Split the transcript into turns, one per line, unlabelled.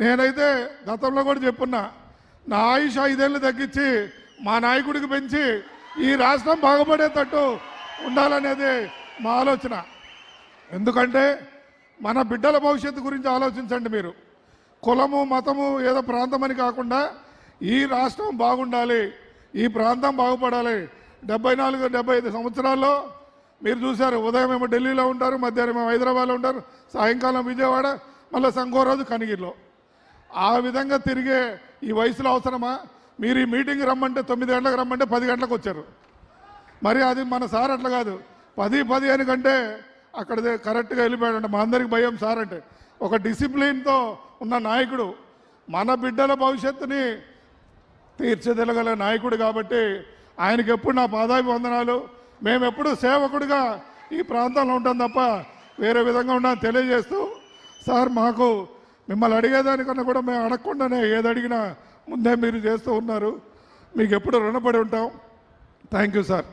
నేనైతే గతంలో కూడా చెప్పున్నా నా ఆయుష్ ఐదేళ్ళు తగ్గించి మా నాయకుడికి పెంచి ఈ రాష్ట్రం బాగుపడేటట్టు ఉండాలనేది మా ఆలోచన. ఎందుకంటే మన బిడ్డల భవిష్యత్తు గురించి ఆలోచించండి మీరు. కులము మతము ఏదో ప్రాంతం అని కాకుండా ఈ రాష్ట్రం బాగుండాలి ఈ ప్రాంతం బాగుపడాలి. డెబ్బై నాలుగు డెబ్బై ఐదు సంవత్సరాల్లో మీరు చూశారు ఉదయం ఏమో ఢిల్లీలో ఉంటారు మధ్యాహ్నం ఏమో హైదరాబాద్లో ఉంటారు సాయంకాలం విజయవాడ మళ్ళీ సంగో రోజు కనిగిరిలో. ఆ విధంగా తిరిగే ఈ వయసులో అవసరమా? మీరు ఈ మీటింగ్ రమ్మంటే తొమ్మిది గంటలకు రమ్మంటే పది గంటలకు వచ్చారు. మరి అది మన సార్ అట్లా కాదు. పది పది అని కంటే అక్కడ కరెక్ట్గా వెళ్ళిపోయాడు మా అందరికి భయం సార్ అంటే. ఒక డిసిప్లిన్తో ఉన్న నాయకుడు మన బిడ్డల భవిష్యత్తుని తీర్చిదిద్దగల నాయకుడు కాబట్టి ఆయనకి ఎప్పుడు నా పాదాభివందనాలు. మేము ఎప్పుడు సేవకుడిగా ఈ ప్రాంతంలో ఉంటాం తప్ప వేరే విధంగా ఉన్నా తెలియజేస్తూ సార్ మాకు మిమ్మల్ని అడిగేదానికన్నా కూడా మేము అడగకుండానే ఏది అడిగినా ముందే మీరు చేస్తూ ఉన్నారు. మీకు ఎప్పుడు రుణపడి ఉంటాం. Thank you sir